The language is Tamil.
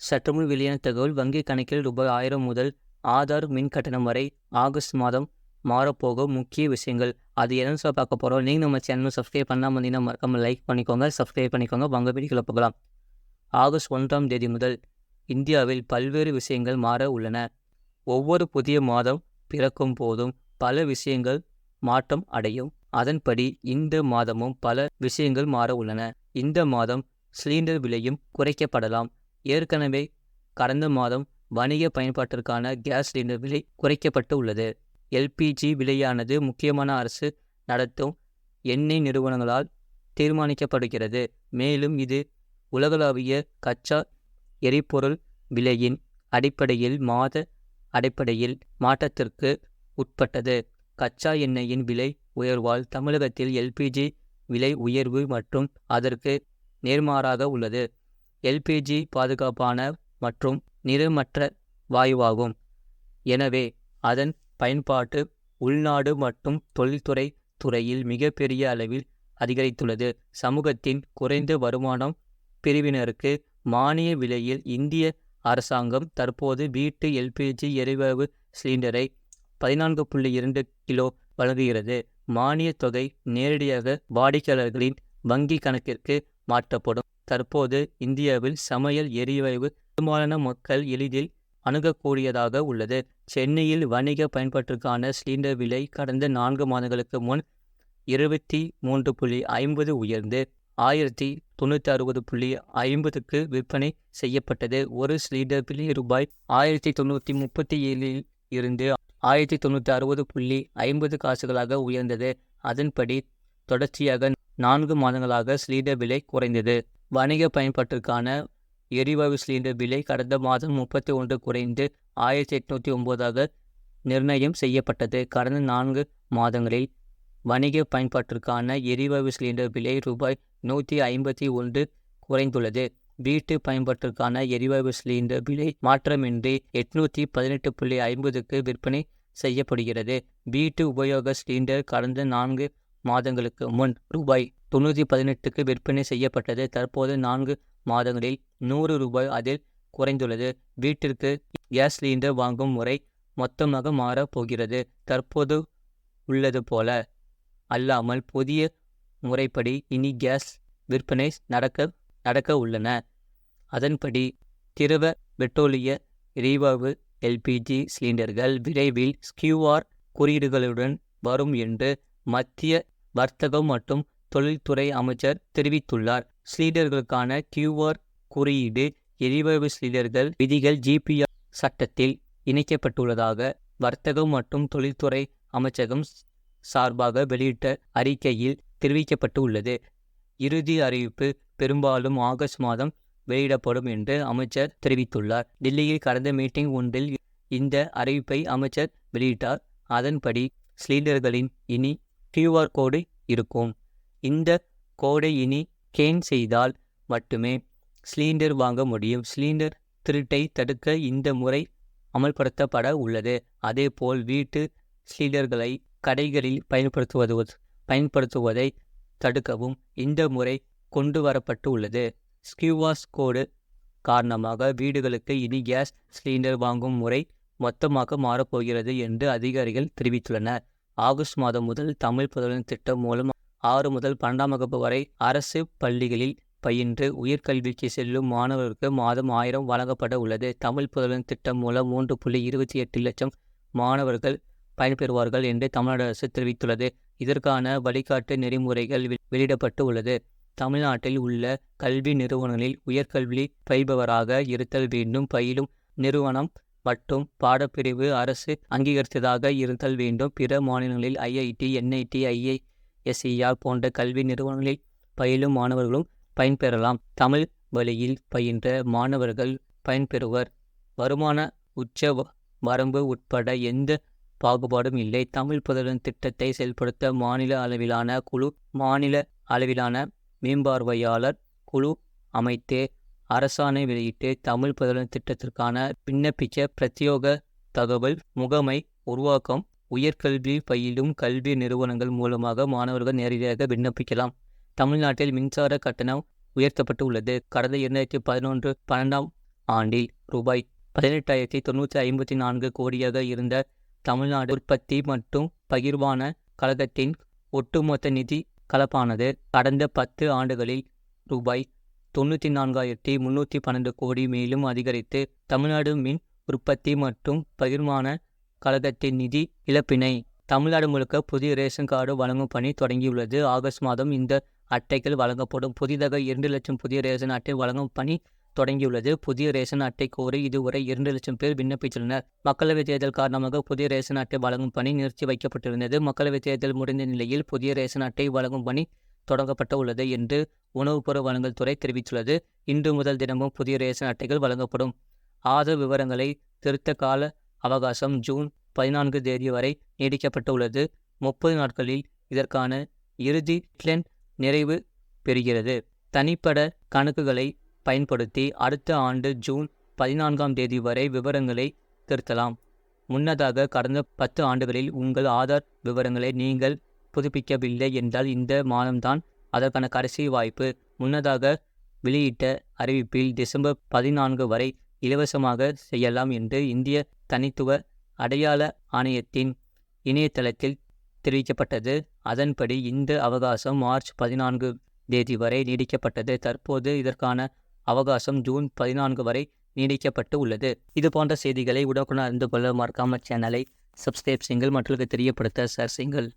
சற்றுமுன் வெளியான தகவல் வங்கி கணக்கில் ரூபாய் ஆயிரம் முதல் ஆதார் மின் கட்டணம் வரை ஆகஸ்ட் மாதம் மாறப்போகும் முக்கிய விஷயங்கள். அது என்னன்னு சொல்ல பார்க்க போகிறோம் நீங்கள் நம்ம சேனல் சப்ஸ்கிரைப் பண்ணாமல் இருந்தீங்கன்னா மறக்காமல் லைக் பண்ணிக்கோங்க சப்ஸ்கிரைப் பண்ணிக்கோங்க வங்க வீடியோக்குள்ள போகலாம். ஆகஸ்ட் ஒன்றாம் தேதி முதல் இந்தியாவில் பல்வேறு விஷயங்கள் மாற உள்ளன. ஒவ்வொரு புதிய மாதம் பிறக்கும் போதும் பல விஷயங்கள் மாற்றம் அடையும். அதன்படி இந்த மாதமும் பல விஷயங்கள் மாற உள்ளன. இந்த மாதம் சிலிண்டர் விலையும் குறைக்கப்படலாம். ஏற்கனவே கடந்த மாதம் வணிக பயன்பாட்டிற்கான கேஸ் சிலிண்டர் விலை குறைக்கப்பட்டு உள்ளது. எல்பிஜி விலையானது முக்கியமான அரசு நடத்தும் எண்ணெய் நிறுவனங்களால் தீர்மானிக்கப்படுகிறது. மேலும் இது உலகளாவிய கச்சா எரிபொருள் விலையின் அடிப்படையில் மாத அடிப்படையில் மாற்றத்திற்கு உட்பட்டது. கச்சா எண்ணெயின் விலை உயர்வால் தமிழகத்தில் எல்பிஜி விலை உயர்வு மற்றும் அதற்கு நேர்மாறாக உள்ளது. எல்பிஜி பாதுகாப்பான மற்றும் நிறமற்ற வாயுவாகும். எனவே அதன் பயன்பாட்டு உள்நாடு மற்றும் தொழில்துறை துறையில் மிகப்பெரிய அளவில் அதிகரித்துள்ளது. சமூகத்தின் குறைந்த வருமானம் பிரிவினருக்கு மானிய விலையில் இந்திய அரசாங்கம் தற்போது வீட்டு எல்பிஜி எரிவாயு சிலிண்டரை பதினான்கு புள்ளி இரண்டு கிலோ வழங்குகிறது. மானிய தொகை நேரடியாக வாடிக்கையாளர்களின் வங்கி கணக்கிற்கு மாற்றப்படும். தற்போது இந்தியாவில் சமையல் எரிவாயு பெரும்பாலான மக்கள் எளிதில் அணுகக்கூடியதாக உள்ளது. சென்னையில் வணிக பயன்பாட்டிற்கான சிலிண்டர் விலை கடந்த நான்கு மாதங்களுக்கு முன் இருபத்தி மூன்று புள்ளி ஐம்பது உயர்ந்து ஆயிரத்தி தொண்ணூற்றி அறுபது புள்ளி ஐம்பதுக்கு விற்பனை செய்யப்பட்டது. ஒரு சிலிண்டர் விலை ரூபாய் ஆயிரத்தி தொண்ணூற்றி முப்பத்தி ஏழில் இருந்து ஆயிரத்தி தொண்ணூற்றி அறுபது புள்ளி ஐம்பது காசுகளாக உயர்ந்தது. அதன்படி தொடர்ச்சியாக நான்கு மாதங்களாக சிலிண்டர் விலை குறைந்தது. வணிக பயன்பாட்டிற்கான எரிவாயு சிலிண்டர் விலை கடந்த மாதம் முப்பத்தி ஒன்று குறைந்து ஆயிரத்தி எட்நூற்றி ஒன்பதாக நிர்ணயம் செய்யப்பட்டது. கடந்த நான்கு மாதங்களில் வணிக பயன்பாட்டிற்கான எரிவாயு சிலிண்டர் விலை ரூபாய் நூற்றி ஐம்பத்தி ஒன்று குறைந்துள்ளது. வீட்டு பயன்பாட்டிற்கான எரிவாயு சிலிண்டர் விலை மாற்றமின்றி எட்நூற்றி பதினெட்டு புள்ளி ஐம்பதுக்கு விற்பனை செய்யப்படுகிறது. வீட்டு உபயோக சிலிண்டர் கடந்த நான்கு மாதங்களுக்கு முன் ரூபாய் தொண்ணூற்றி பதினெட்டுக்கு விற்பனை செய்யப்பட்டது. தற்போது நான்கு மாதங்களில் நூறு ரூபாய் அதில் குறைந்துள்ளது. வீட்டிற்கு கேஸ் சிலிண்டர் வாங்கும் முறை மொத்தமாக மாறப் போகிறது. தற்போது உள்ளது போல அல்லாமல் புதிய முறைப்படி இனி கேஸ் விற்பனை நடக்க நடக்க உள்ளன. அதன்படி திரவ பெட்ரோலிய எரிவாயு எல்பிஜி சிலிண்டர்கள் விரைவில் கியூஆர் குறியீடுகளுடன் வரும் என்று மத்திய வர்த்தகம் மற்றும் தொழில்துறை அமைச்சர் தெரிவித்துள்ளார். ஸ்லீடர்களுக்கான கியூஆர் குறியீடு எரிவாயு ஸ்லீடர்கள் விதிகள் ஜிபிஆர் சட்டத்தில் இணைக்கப்பட்டுள்ளதாக வர்த்தகம் மற்றும் தொழில்துறை அமைச்சகம் சார்பாக வெளியிட்ட அறிக்கையில் தெரிவிக்கப்பட்டு உள்ளது இறுதி அறிவிப்பு பெரும்பாலும் ஆகஸ்ட் மாதம் வெளியிடப்படும் என்று அமைச்சர் தெரிவித்துள்ளார். டெல்லியில் கடந்த மீட்டிங் ஒன்றில் இந்த அறிவிப்பை அமைச்சர் வெளியிட்டார். அதன்படி சிலிண்டர்களின் இனி கியூஆர் கோடு இருக்கும். இந்த கோடை இனி கேன் செய்தால் மட்டுமே சிலிண்டர் வாங்க முடியும். சிலிண்டர் திருட்டை தடுக்க இந்த முறை அமல்படுத்தப்பட உள்ளது. அதேபோல் வீட்டு சிலிண்டர்களை கடைகளில் பயன்படுத்துவது பயன்படுத்துவதை தடுக்கவும் இந்த முறை கொண்டு வரப்பட்டு உள்ளது. ஸ்கியூவாஸ் கோடு காரணமாக வீடுகளுக்கு இனி கேஸ் சிலிண்டர் வாங்கும் முறை மொத்தமாக மாறப்போகிறது என்று அதிகாரிகள் தெரிவித்துள்ளனர். ஆகஸ்ட் மாதம் முதல் தமிழ் புதல்வன் திட்டம் மூலம் ஆறு முதல் பன்னெண்டாம் வகுப்பு வரை அரசு பள்ளிகளில் பயின்று உயர்கல்விக்கு செல்லும் மாணவர்களுக்கு மாதம் ஆயிரம் வழங்கப்பட உள்ளது. தமிழ் புதல்வன் திட்டம் மூலம் மூன்று புள்ளி இருபத்தி எட்டு லட்சம் மாணவர்கள் பயன்பெறுவார்கள் என்று தமிழ்நாடு அரசு தெரிவித்துள்ளது. இதற்கான வழிகாட்டு நெறிமுறைகள் வெளியிடப்பட்டு உள்ளது. தமிழ்நாட்டில் உள்ள கல்வி நிறுவனங்களில் உயர்கல்வி பயில்பவராக இருத்தல் வேண்டும். பயிலும் நிறுவனம் மற்றும் பாடப்பிரிவு அரசு அங்கீகரித்ததாக இருத்தல் வேண்டும். பிற மாநிலங்களில் ஐஐடி என்ஐடி ஐஐஎஸ்இஆர் போன்ற கல்வி நிறுவனங்களில் பயிலும் மாணவர்களும் பயன்பெறலாம். தமிழ் வழியில் பயின்ற மாணவர்கள் பயன்பெறுவர். வருமான உச்ச வரம்பு உட்பட எந்த பாகுபாடும் இல்லை. தமிழ் புதலன் திட்டத்தை செயல்படுத்த மாநில அளவிலான குழு மாநில அளவிலான மேம்பார்வையாளர் குழு அமைத்து அரசாணை வெளியிட்டு தமிழ் புதல்வன் திட்டத்திற்கான விண்ணப்பிக்க பிரத்யோக தகவல் முகமை உருவாக்கம் உயர்கல்வி பயிலும் கல்வி நிறுவனங்கள் மூலமாக மாணவர்கள் நேரடியாக விண்ணப்பிக்கலாம். தமிழ்நாட்டில் மின்சார கட்டணம் உயர்த்தப்பட்டு உள்ளது கடந்த இரண்டாயிரத்தி பதினொன்று பன்னெண்டாம் ஆண்டில் ரூபாய் பதினெட்டாயிரத்தி தொண்ணூற்றி ஐம்பத்தி நான்கு கோடியாக இருந்த தமிழ்நாடு உற்பத்தி மற்றும் பகிர்வான கழகத்தின் ஒட்டுமொத்த நிதி கலப்பானது கடந்த பத்து ஆண்டுகளில் ரூபாய் தொண்ணூற்றி நான்காயிரத்தி முன்னூற்றி பன்னெண்டு கோடி மேலும் அதிகரித்து தமிழ்நாடு மின் உற்பத்தி மற்றும் பகிர்மான கழகத்தின் நிதி இழப்பினை தமிழ்நாடு முழுக்க புதிய ரேஷன் கார்டு வழங்கும் பணி தொடங்கியுள்ளது. ஆகஸ்ட் மாதம் இந்த அட்டைகள் வழங்கப்படும். புதிதாக இரண்டு லட்சம் புதிய ரேஷன் அட்டை வழங்கும் பணி தொடங்கியுள்ளது. புதிய ரேஷன் அட்டை கோரி இதுவரை இரண்டு லட்சம் பேர் விண்ணப்பித்துள்ளனர். மக்களவைத் தேர்தல் காரணமாக புதிய ரேஷன் அட்டை வழங்கும் பணி நிறுத்தி வைக்கப்பட்டிருந்தது. மக்களவைத் தேர்தல் முடிந்த நிலையில் புதிய ரேஷன் அட்டை வழங்கும் பணி தொடங்கப்பட்டு உள்ளது என்று உணவுப் பொருள் வழங்கல் துறை தெரிவித்துள்ளது. இன்று முதல் தினமும் புதிய ரேஷன் அட்டைகள் வழங்கப்படும். ஆதரவு விவரங்களை திருத்த கால அவகாசம் ஜூன் பதினான்கு தேதி வரை நீடிக்கப்பட்டுள்ளது. முப்பது நாட்களில் இதற்கான இறுதி டெட்லைன் நிறைவு பெறுகிறது. தனிப்பட கணக்குகளை பயன்படுத்தி அடுத்த ஆண்டு ஜூன் பதினான்காம் தேதி வரை விவரங்களை திருத்தலாம். முன்னதாக கடந்த பத்து ஆண்டுகளில் உங்கள் ஆதார் விவரங்களை நீங்கள் புதுப்பிக்கவில்லை என்றால் இந்த மாதம்தான் அதற்கான கடைசி வாய்ப்பு. முன்னதாக வெளியிட்ட அறிவிப்பில் டிசம்பர் பதினான்கு வரை இலவசமாக செய்யலாம் என்று இந்திய தனித்துவ அடையாள ஆணையத்தின் இணையதளத்தில் தெரிவிக்கப்பட்டது. அதன்படி இந்த அவகாசம் மார்ச் பதினான்கு தேதி வரை நீடிக்கப்பட்டது. தற்போது இதற்கான அவகாசம் ஜூன் பதினான்கு வரை நீடிக்கப்பட்டு உள்ளது. இது போன்ற செய்திகளை உடனுக்குடன் அறிந்து கொள்ள மறக்காம சேனலை சப்ஸ்கிரைப் செய்யுங்கள். மற்றவர்களுக்கு தெரியப்படுத்த சார் செய்யுங்கள்.